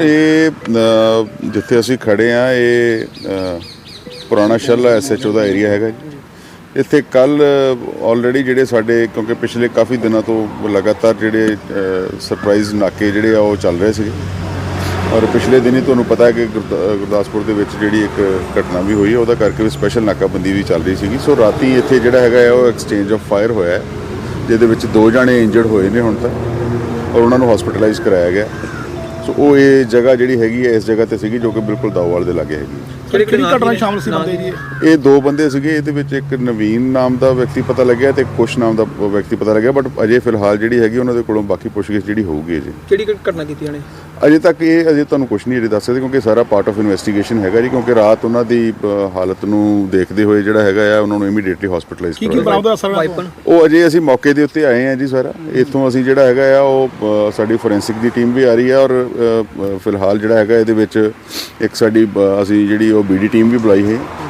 ਇਹ ਜਿੱਥੇ ਅਸੀਂ ਖੜੇ ਆ ਇਹ ਅ, ਪੁਰਾਣਾ ਸ਼ੱਲ ਐਸਐਚਓ ਦਾ ਏਰੀਆ ਹੈਗਾ ਜੀ। ਇੱਥੇ ਕੱਲ ਆਲਰੇਡੀ ਜਿਹੜੇ ਸਾਡੇ ਕਿਉਂਕਿ ਪਿਛਲੇ ਕਾਫੀ ਦਿਨਾਂ ਤੋਂ ਲਗਾਤਾਰ ਜਿਹੜੇ ਸਰਪ੍ਰਾਈਜ਼ ਨਾਕੇ ਜਿਹੜੇ ਆ ਉਹ ਚੱਲ ਰਹੇ ਸੀਗੇ। ਔਰ ਪਿਛਲੇ ਦਿਨੀ ਤੁਹਾਨੂੰ ਪਤਾ ਹੈ ਕਿ ਗੁਰਦਾ- ਗੁਰਦਾਸਪੁਰ ਦੇ ਵਿੱਚ ਜਿਹੜੀ ਇੱਕ ਘਟਨਾ ਵੀ ਹੋਈ ਹੈ ਉਹਦਾ ਕਰਕੇ ਵੀ ਸਪੈਸ਼ਲ ਨਾਕਾਬੰਦੀ ਵੀ ਚੱਲ ਰਹੀ ਸੀਗੀ। ਸੋ ਰਾਤੀ ਇੱਥੇ ਜਿਹੜਾ ਹੈਗਾ ਹੈ ਉਹ ਐਕਸਚੇਂਜ ਆਫ ਫਾਇਰ ਹੋਇਆ ਹੈ ਜਿਹਦੇ ਵਿੱਚ ਦੋ ਜਣੇ ਇੰਜਰਡ ਹੋਏ ਨੇ ਹੁਣ ਤੱਕ ਔਰ ਉਹਨਾਂ ਨੂੰ ਹਸਪੀਟਲਾਈਜ਼ ਕਰਾਇਆ ਗਿਆ। ਸੋ ਉਹ ਇਹ ਜਗ੍ਹਾ ਜਿਹੜੀ ਹੈਗੀ ਹੈ ਇਸ ਜਗ੍ਹਾ ਤੇ ਸੀਗੀ ਜੋ ਕਿ ਬਿਲਕੁਲ ਦਾਊਵਾਲ ਦੇ ਲਾਗੇ ਹੈਗੀ ਹੈ। ਕਿਹੜੀ ਕਿਹੜੀ ਘਟਨਾ ਸ਼ਾਮਲ ਸੀ ਬੰਦੇ ਜੀ ਇਹ? ਦੋ ਬੰਦੇ ਸੀਗੇ ਇਹਦੇ ਵਿੱਚ ਇੱਕ ਨਵੀਨ ਨਾਮ ਦਾ ਵਿਅਕਤੀ ਪਤਾ ਲੱਗਿਆ ਤੇ ਕੁਸ਼ ਨਾਮ ਦਾ ਵਿਅਕਤੀ ਪਤਾ ਲੱਗਿਆ ਬਟ ਅਜੇ ਫਿਲਹਾਲ ਜਿਹੜੀ ਹੈਗੀ ਉਹਨਾਂ ਦੇ ਕੋਲੋਂ ਬਾਕੀ ਪੁੱਛਗਿੱਛ ਜਿਹੜੀ ਹੋਊਗੀ ਅਜੇ। ਕਿਹੜੀ ਕਿਹੜੀ ਘਟਨਾ ਕੀਤੀ ਉਹਨੇ? ਅਜੇ ਤੱਕ ਇਹ ਅਜੇ ਤੁਹਾਨੂੰ ਕੁਝ ਨਹੀਂ ਅਜੇ ਦੱਸ ਸਕਦੇ ਕਿਉਂਕਿ ਸਾਰਾ ਪਾਰਟ ਆਫ ਇਨਵੈਸਟੀਗੇਸ਼ਨ ਹੈਗਾ ਜੀ ਕਿਉਂਕਿ ਰਾਤ ਉਹਨਾਂ ਦੀ ਅ, ਹਾਲਤ ਨੂੰ ਦੇਖਦੇ ਹੋਏ ਜਿਹੜਾ ਹੈਗਾ ਆ ਉਹਨਾਂ ਨੂੰ ਇਮੀਡੀਏਟਲੀ ਹਸਪੀਟਲਾਈਜ਼ ਕੀ ਕੀ ਬਰਾਮਦ ਵਾਈਪਨ ਉਹ ਅਜੇ ਅਸੀਂ ਮੌਕੇ ਦੇ ਉੱਤੇ ਆਏ ਹਾਂ ਜੀ ਸਾਰਾ। ਇੱਥੋਂ ਅਸੀਂ ਜਿਹੜਾ ਹੈਗਾ ਆ ਉਹ ਅ, ਸਾਡੀ ਫੋਰੈਂਸਿਕ ਦੀ ਟੀਮ ਵੀ ਆ ਰਹੀ ਹੈ ਔਰ ਅ, ਅ, ਫਿਲਹਾਲ ਜਿਹੜਾ ਹੈਗਾ ਇਹਦੇ ਵਿੱਚ ਇੱਕ ਸਾਡੀ ਅ, ਅਸੀਂ ਜਿਹੜੀ ਉਹ ਬੀਡੀ ਟੀਮ ਵੀ ਬੁਲਾਈ ਹੈ।